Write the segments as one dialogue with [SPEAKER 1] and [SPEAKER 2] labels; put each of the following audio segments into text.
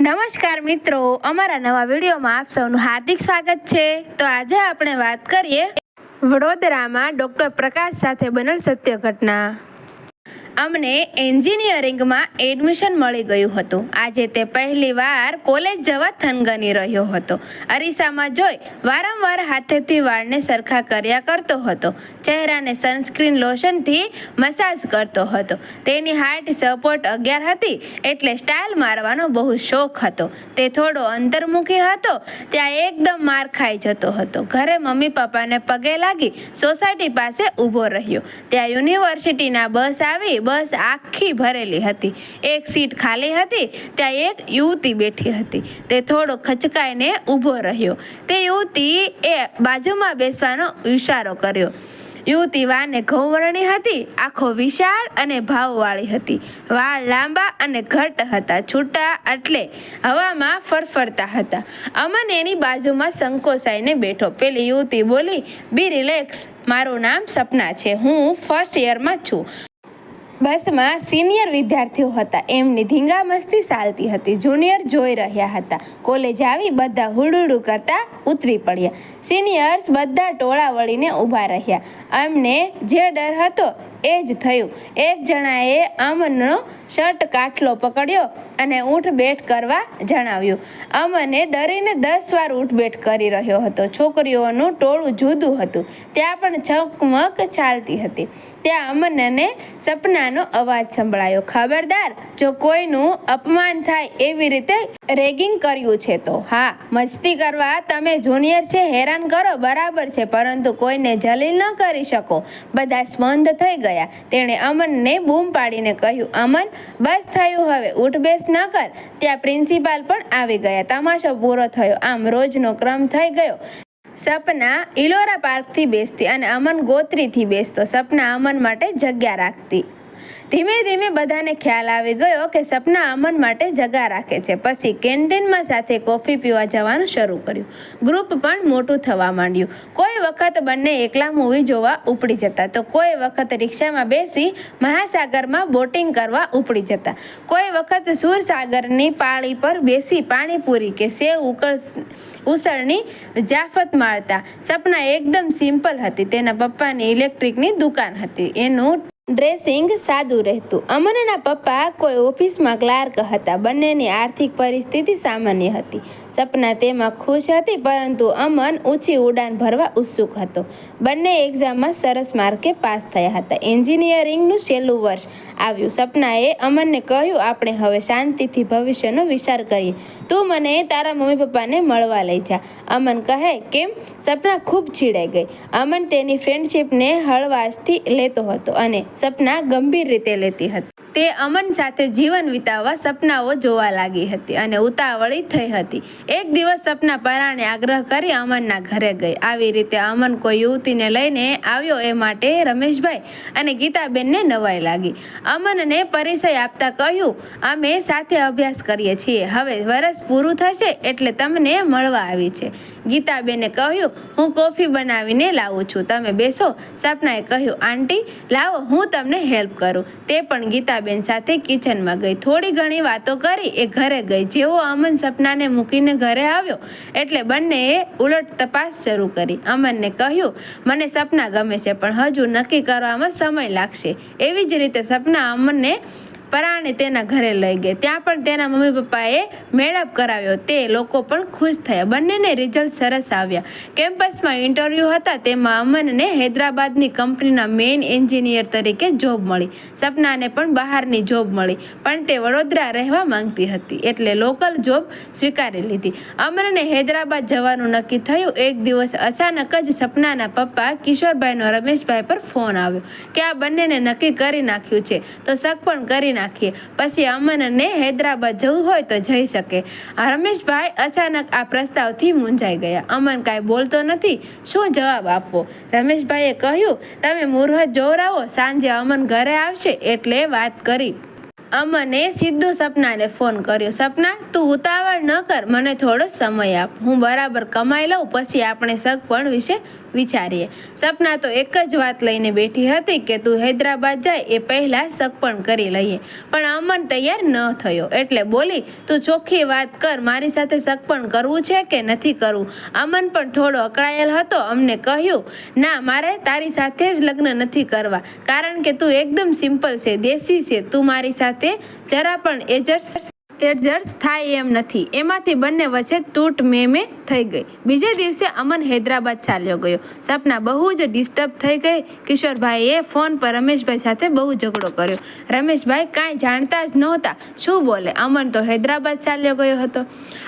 [SPEAKER 1] નમસ્કાર મિત્રો, અમારા નવા વિડીયોમાં આપ સૌનું હાર્દિક સ્વાગત છે. તો આજે આપણે વાત કરીએ વડોદરામાં ડૉક્ટર પ્રકાશ સાથે બનેલ સત્ય ઘટના. અમને એન્જિનિયરિંગમાં એડમિશન મળી ગયું હતું. આજે તે પહેલીવાર કોલેજ જવા થનગની રહ્યો હતો. અરીસામાં જોઈ વારંવાર હાથેથી વાળને સરખા કર્યા કરતો હતો. ચહેરાને સનસ્ક્રીન લોશનથી મસાજ કરતો હતો. તેની હાર્ટ સપોર્ટ અગિયાર હતી એટલે સ્ટાઇલ મારવાનો બહુ શોખ હતો. તે થોડો અંતર્મુખી હતો, ત્યાં એકદમ માર ખાઈ જતો હતો. ઘરે મમ્મી પપ્પાને પગે લાગી સોસાયટી પાસે ઊભો રહ્યો. ત્યાં યુનિવર્સિટીના બસ આવી બસ આખી ભરેલી હતી. એક સીટ ખાલી હતી, ત્યાં એક યુવતી બેઠી હતી. તે થોડો ખચકાઈને ઊભો રહ્યો. તે યુવતી એ બાજુમાં બેસવાનો ઇશારો કર્યો. યુવતી વાને ઘઉંવર્ણી હતી, આખો વિશાળ અને ભાવવાળી હતી. વાળ લાંબા અને ઘટ હતા, છૂટા એટલે હવામાં ફરફરતા હતા. અમન એની બાજુમાં સંકોચાઈને બેઠો. પેલી યુવતી બોલી, બી રિલેક્સ, મારું નામ સપના છે. હું ફર્સ્ટ યરમાં છું. બસમાં સિનિયર વિદ્યાર્થીઓ હતા. એમની ધીંગા મસ્તી ચાલતી હતી. જુનિયર જોઈ રહ્યા હતા. કોલેજ આવી બધા હુડુડુ કરતા ઉતરી પડ્યા. સિનિયર્સ બધા ટોળા વળીને ઊભા રહ્યા. એમને જે ડર હતો એ જ થયું. એક જણાએ અમનનો શર્ટ કાટલો પકડ્યો અને ઊઠ બેઠ કરવા જણાવ્યું. અમને ડરીને દસ વાર ઊઠ બેઠ કરી રહ્યો હતો. છોકરીઓનું ટોળું જુદું હતું. ત્યાં પણ ચકમક ચાલતી હતી. ત્યાં અમનને સપનાનો અવાજ સંભળાયો. ખબરદાર, જો કોઈનું અપમાન થાય એવી રીતે રેગિંગ કર્યું છે તો. હા, મસ્તી કરવા તમે જુનિયર છે, હેરાન કરો, બરાબર છે, પરંતુ કોઈને જલીલ ન કરી શકો. બધા સ્પંદ થઈ ગયા. તેણે અમનને બૂમ પાડીને કહ્યું, અમન, બસ થયું હવે ઉઠબેસ ન કર. ત્યાં પ્રિન્સિપાલ પણ આવી ગયા. તમાશો પૂરો થયો. આમ રોજનો ક્રમ થઈ ગયો. સપના ઇલોરા પાર્કથી બેસતી અને અમન ગોત્રીથી બેસતો. સપના અમન માટે જગ્યા રાખતી. ધીમે ધીમે બધાને ખ્યાલ આવી ગયો કે સપના અમન માટે જગા રાખે છે. પછી કેન્ટીનમાં સાથે કોફી પીવા જવાનું શરૂ કર્યું. ગ્રુપ પણ મોટું થવા માંડ્યું. કોઈ વખત બંને એકલા મૂવી જોવા ઉપડી જતા. તો કોઈ વખત રિક્ષામાં બેસી મહાસાગરમાં બોટિંગ કરવા ઉપડી જતા. કોઈ વખત સુરસાગરની પાળી પર બેસી પાણીપુરી કે સેવ ઉકળ ઉસળની જાફત મારતા. સપના એકદમ સિમ્પલ હતી. તેના પપ્પાની ઇલેક્ટ્રિકની દુકાન હતી. એનું ડ્રેસિંગ સાદું રહેતું. અમનના પપ્પા કોઈ ઓફિસમાં ક્લાર્ક હતા. બંનેની આર્થિક પરિસ્થિતિ સામાન્ય હતી. સપના તેમાં ખુશ હતી, પરંતુ અમન ઊંચી ઉડાન ભરવા ઉત્સુક હતો. બંને એક્ઝામમાં સરસ માર્કે પાસ થયા હતા. એન્જિનિયરિંગનું છેલ્લું વર્ષ આવ્યું. સપનાએ અમનને કહ્યું, આપણે હવે શાંતિથી ભવિષ્યનો વિચાર કરીએ. તું મને તારા મમ્મી પપ્પાને મળવા લઈ જા. અમન કહે, કેમ? સપના ખૂબ છીડાઈ ગઈ. અમન તેની ફ્રેન્ડશીપને હળવાશથી લેતો હતો અને સપના ગંભીર રીતે લેતી હતી. તે અમન સાથે જીવન વિતાવવા સપનાઓ જોવા લાગી હતી અને ઉતાવળી થઈ હતી. એક દિવસ સપના પરાણે આગ્રહ કરી અમનના ઘરે ગઈ. આવી રીતે અમન કોઈ યુવતીને લઈને આવ્યો એ માટે રમેશભાઈ અને ગીતાબેનને નવાઈ લાગી. અમનને પરિચય આપતા કહ્યું, અમે સાથે અભ્યાસ કરીએ છીએ. હવે વરસ પૂરું થશે એટલે તમને મળવા આવી છે. ગીતાબેને કહ્યું, હું કોફી બનાવીને લાવું છું. તમે બેસો, સપનાએ કહ્યું, આંટી, લાવો, હું તમને હેલ્પ કરું. તે પણ ગીતાબેન સાથે કિચનમાં ગઈ. થોડી ઘણી વાતો કરી, એ ઘરે ગઈ. જેવો અમન સપનાને મૂકીને ઘરે આવ્યો, એટલે બંનેએ ઉલટ તપાસ શરૂ કરી. અમનને કહ્યું, મને સપના ગમે છે, પણ હજુ નક્કી કરવામાં સમય લાગશે. એવી જ રીતે સપના અમનને પરાણે તેના ઘરે લઈ ગઈ. ત્યાં પણ તેના મમ્મી પપ્પાએ મેળાપ કરાવ્યો. તે લોકો પણ ખુશ થયા. બંનેને રિઝલ્ટ સરસ આવ્યા. કેમ્પસમાં ઇન્ટરવ્યૂ હતા. તેમાં અમનને હૈદરાબાદની કંપનીના મેઇન એન્જિનિયર તરીકે જોબ મળી. સપનાને પણ બહારની જોબ મળી. પણ તે વડોદરા રહેવા માંગતી હતી. એટલે લોકલ જોબ સ્વીકારી લીધી. અમનને હૈદરાબાદ જવાનું નક્કી થયું. એક દિવસ અચાનક જ સપનાના પપ્પા કિશોરભાઈનો રમેશભાઈ પર ફોન આવ્યો કે આ બંનેને નક્કી કરી નાખ્યું છે. તો શક પણ કરી નાખીએ. પછી અમનને હૈદરાબાદ જવું હોય તો જઈ શકે. રમેશભાઈ અચાનક આ પ્રસ્તાવથી મૂંઝાઈ ગયા. અમન કાંઈ બોલતો નથી. શું જવાબ આપવો? રમેશભાઈએ કહ્યું, તમે મુહૂર્ત જોવરાવો, સાંજે અમન ઘરે આવશે એટલે વાત કરી. અમને સીધો સપનાને ફોન કર્યો, સપના, તું ઉતાવળ ન કર, મને થોડો સમય આપ. હું બરાબર કમાઈ લઉં, પછી આપણે સગપણ વિશે વિચારીએ. સપના તો એક જ વાત લઈને બેઠી હતી કે તું હૈદરાબાદ જાય એ પહેલાં સગપણ કરી લઈએ. પણ અમન તૈયાર ન થયો. એટલે બોલી, તું ચોખ્ખી વાત કર, મારી સાથે સગપણ કરવું છે કે નથી કરવું? અમન પણ થોડો અકળાયેલ હતો. અમને કહ્યું, ના, મારે તારી સાથે જ લગ્ન નથી કરવા. કારણ કે તું એકદમ સિમ્પલ છે, દેશી છે. તું મારી સાથે જરા પણ એજસ્ટ એડજસ્ટ થાય એમ નથી. એમાંથી બંને વચ્ચે તૂટ મેમે થઈ ગઈ. બીજે દિવસે અમન હૈદરાબાદ ચાલ્યો ગયો. સપના બહુ જ ડિસ્ટર્બ થઈ ગઈ. કિશોરભાઈએ ફોન પર રમેશભાઈ સાથે બહુ ઝઘડો કર્યો. રમેશભાઈ કાંઈ જાણતા જ નહોતા. શું બોલે? અમન તો હૈદરાબાદ ચાલ્યો ગયો હતો.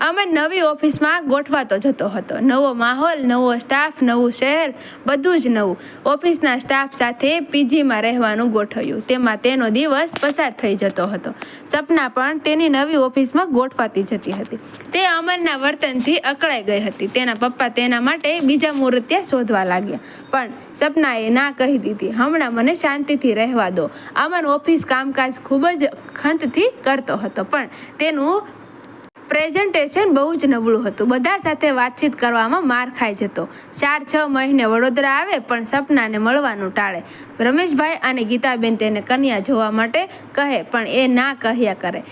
[SPEAKER 1] અમન નવી ઓફિસમાં ગોઠવાતો જતો હતો. નવો માહોલ, નવો સ્ટાફ, નવું શહેર, બધું જ નવું. ઓફિસના સ્ટાફ સાથે પીજીમાં રહેવાનું ગોઠવ્યું. તેમાં તેનો દિવસ પસાર થઈ જતો હતો. સપના પણ તેની નવી ઓફિસમાં ગોઠવાતી જતી હતી. તે અમરના વર્તનથી અકળાઈ ગઈ હતી. તેના પપ્પા તેના માટે બીજા મુહૂર્ત્યા શોધવા લાગ્યા. પણ સપનાએ ના કહી દીધી, હમણાં મને શાંતિથી રહેવા દો. અમન ઓફિસ કામકાજ ખૂબ જ ખંતથી કરતો હતો, પણ તેનું પ્રેઝન્ટેશન બહુ જ નબળું હતું. બધા સાથે વાતચીત કરવામાં માર ખાઈ જતો. ચાર છ મહિને વડોદરા આવે પણ સપનાને મળવાનું ટાળે. રમેશભાઈ અને ગીતાબેન તેને કન્યા જોવા માટે કહે, પણ એ ના કહ્યા કરે.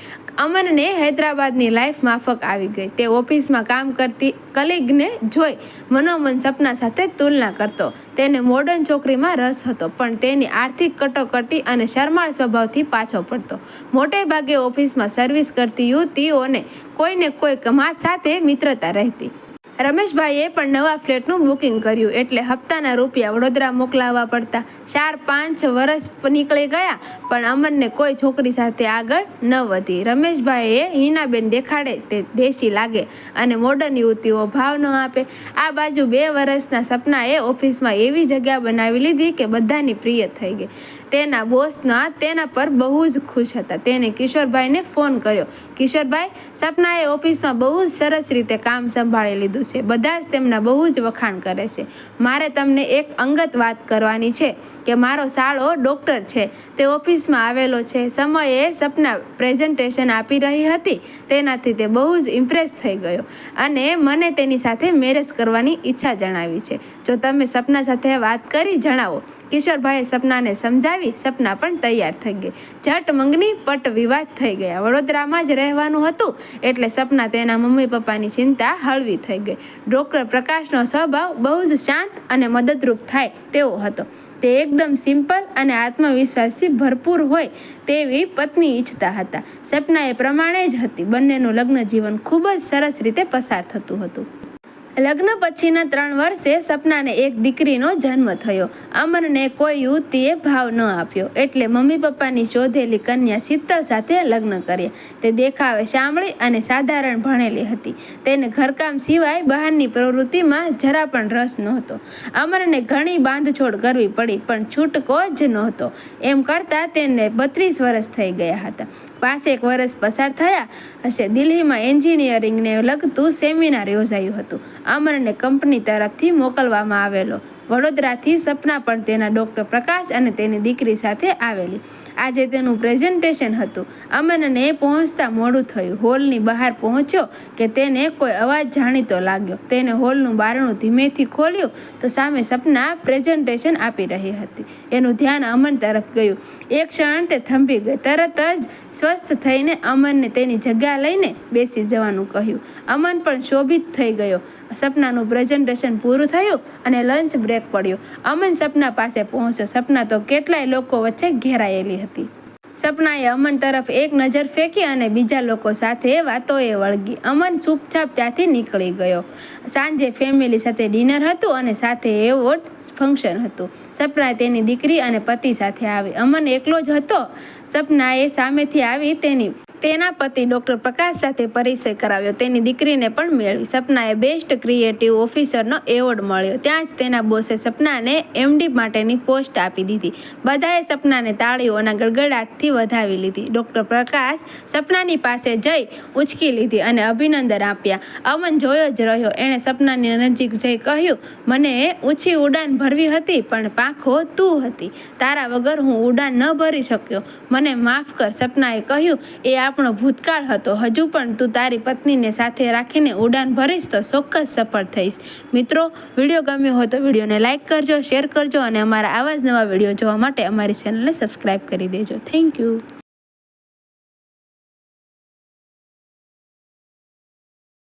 [SPEAKER 1] અમનને હૈદરાબાદની લાઈફ માફક આવી ગઈ. તે ઓફિસમાં કામ કરતી કલીગને જોઈ મનોમન સપના સાથે તુલના કરતો. તેને મોડર્ન છોકરીમાં રસ હતો, પણ તેની આર્થિક કટોકટી અને શરમાળ સ્વભાવથી પાછો પડતો. મોટે ભાગે ઓફિસમાં સર્વિસ કરતી યુવતીઓને કોઈને કોઈ કમાત સાથે મિત્રતા રહેતી. રમેશભાઈએ પણ નવા ફ્લેટનું બુકિંગ કર્યું એટલે હપ્તાના રૂપિયા વડોદરા મોકલાવવા પડતા ચાર પાંચ વર્ષ નીકળી ગયા, પણ અમનને કોઈ છોકરી સાથે આગળ ન વધી. રમેશભાઈએ હિનાબેન દેખાડે તે દેશી લાગે અને મોડર્ન યુવતીઓ ભાવ ન આપે. આ બાજુ બે વર્ષના સપનાએ ઓફિસમાં એવી જગ્યા બનાવી લીધી કે બધાની પ્રિય થઈ ગઈ. તેના બોસના તેના પર બહુ જ ખુશ હતા. તેને કિશોરભાઈને ફોન કર્યો. કિશોરભાઈ, સપનાએ ઓફિસમાં બહુ જ સરસ રીતે કામ સંભાળી લીધું છે. બધા જ તેમના બહુ જ વખાણ કરે છે. મારે તમને એક અંગત વાત કરવાની છે કે મારો સાળો ડૉક્ટર છે. તે ઓફિસમાં આવેલો છે. સમયે સપના પ્રેઝન્ટેશન આપી રહી હતી. તેનાથી તે બહુ જ ઇમ્પ્રેસ થઈ ગયો અને મને તેની સાથે મેરેજ કરવાની ઈચ્છા જણાવી છે. જો તમે સપના સાથે વાત કરી જણાવો. કિશોરભાઈએ સપનાને સમજાવી સપના પણ તૈયાર થઈ ગઈ. જટ મંગની પટ વિવાદ થઈ ગયા. વડોદરામાં જ રહેવાનું હતું એટલે સપના તેના મમ્મી પપ્પાની ચિંતા હળવી થઈ ગઈ. ડૉક્ટર પ્રકાશનો સ્વભાવ બહુ જ શાંત અને મદદરૂપ થાય તેવો હતો. તે એકદમ સિમ્પલ અને આત્મવિશ્વાસથી ભરપૂર હોય તેવી પત્ની ઈચ્છતા હતા. સપના એ પ્રમાણે જ હતી. બંનેનું લગ્ન જીવન ખૂબ જ સરસ રીતે પસાર થતું હતું. લગ્ન પછીના ત્રણ વર્ષે સપનાને એક દીકરીનો જન્મ થયો. અમરને કોઈ યુવતીએ ભાવ ન આપ્યો. એટલે મમ્મી પપ્પાની શોધેલી કન્યા શીતલ સાથે લગ્ન કર્યા તે દેખાવે સાંભળી અને સાધારણ ભણેલી હતી. તેને ઘરકામ સિવાય બહારની પ્રવૃત્તિમાં જરા પણ રસ નહોતો. અમરને ઘણી બાંધછોડ કરવી પડી, પણ છૂટકો જ નહોતો. એમ કરતાં તેને બત્રીસ વર્ષ થઈ ગયા હતા. પાસેક વર્ષ પસાર થયા હશે. દિલ્હીમાં એન્જિનિયરિંગને લગતું સેમિનાર યોજાયું હતું. અમરને કંપની તરફથી મોકલવામાં આવેલો. વડોદરાથી સપના પણ તેના ડૉક્ટર પ્રકાશ અને તેની દીકરી સાથે આવેલી. આજે તેનું પ્રેઝન્ટેશન હતું. અમનને પહોંચતા મોડું થયું. હોલની બહાર પહોંચ્યો કે તેને કોઈ અવાજ જાણીતો લાગ્યો. તેને હોલનું બારણું ધીમેથી ખોલ્યું તો સામે સપના પ્રેઝન્ટેશન આપી રહી હતી. એનું ધ્યાન અમન તરફ ગયું. એક ક્ષણ તે થંભી ગઈ. તરત જ સ્વસ્થ થઈને અમનને તેની જગ્યા લઈને બેસી જવાનું કહ્યું. અમન પણ શોભિત થઈ ગયો. સપનાનું પ્રેઝન્ટેશન પૂરું થયું અને લંચ બ્રેક પડ્યો. અમન સપના પાસે પહોંચ્યો. સપના તો કેટલાય લોકો વચ્ચે ઘેરાયેલી હતી. સપનાએ અમન તરફ એક નજર ફેંકી અને બીજા લોકો સાથે વાતોએ વળગી. અમન ચૂપચાપ ત્યાંથી નીકળી ગયો. સાંજે ફેમિલી સાથે ડિનર હતું અને સાથે એવોર્ડ ફંક્શન હતું. સપના તેની દીકરી અને પતિ સાથે આવી. અમન એકલો જ હતો. સપનાએ સામેથી આવી તેની તેના પતિ ડૉક્ટર પ્રકાશ સાથે પરિચય કરાવ્યો. તેની દીકરીને પણ મેળવી. સપનાએ બેસ્ટ ક્રિએટિવ ઓફિસરનો એવોર્ડ મળ્યો. ત્યાં જ તેના બોસે સપનાને એમડી માટેની પોસ્ટ આપી દીધી. બધાએ સપનાને તાળીઓના ગળગડાટથી વધાવી લીધી. ડૉક્ટર પ્રકાશ સપનાની પાસે જઈ ઉંચકી લીધી અને અભિનંદન આપ્યા. અમન જોયો જ રહ્યો. એણે સપનાની નજીક જઈ કહ્યું, મને ઊંચી ઉડાન ભરવી હતી, પણ પાંખો તું હતી. તારા વગર હું ઉડાન ન ભરી શક્યો. મને માફ કર. સપનાએ કહ્યું, એ આપણો ભૂતકાળ હતો. હજુ પણ તું તારી પત્નીને સાથે રાખીને ઉડાન ભરીશ તો ચોક્કસ સફળ થઈશ. મિત્રો, વીડિયો ગમ્યો હોય તો વિડીયોને લાઇક કરજો, શેર કરજો અને અમારા આવા જ નવા વીડિયો જોવા માટે અમારી ચેનલને સબસ્ક્રાઈબ કરી દેજો. Thank you.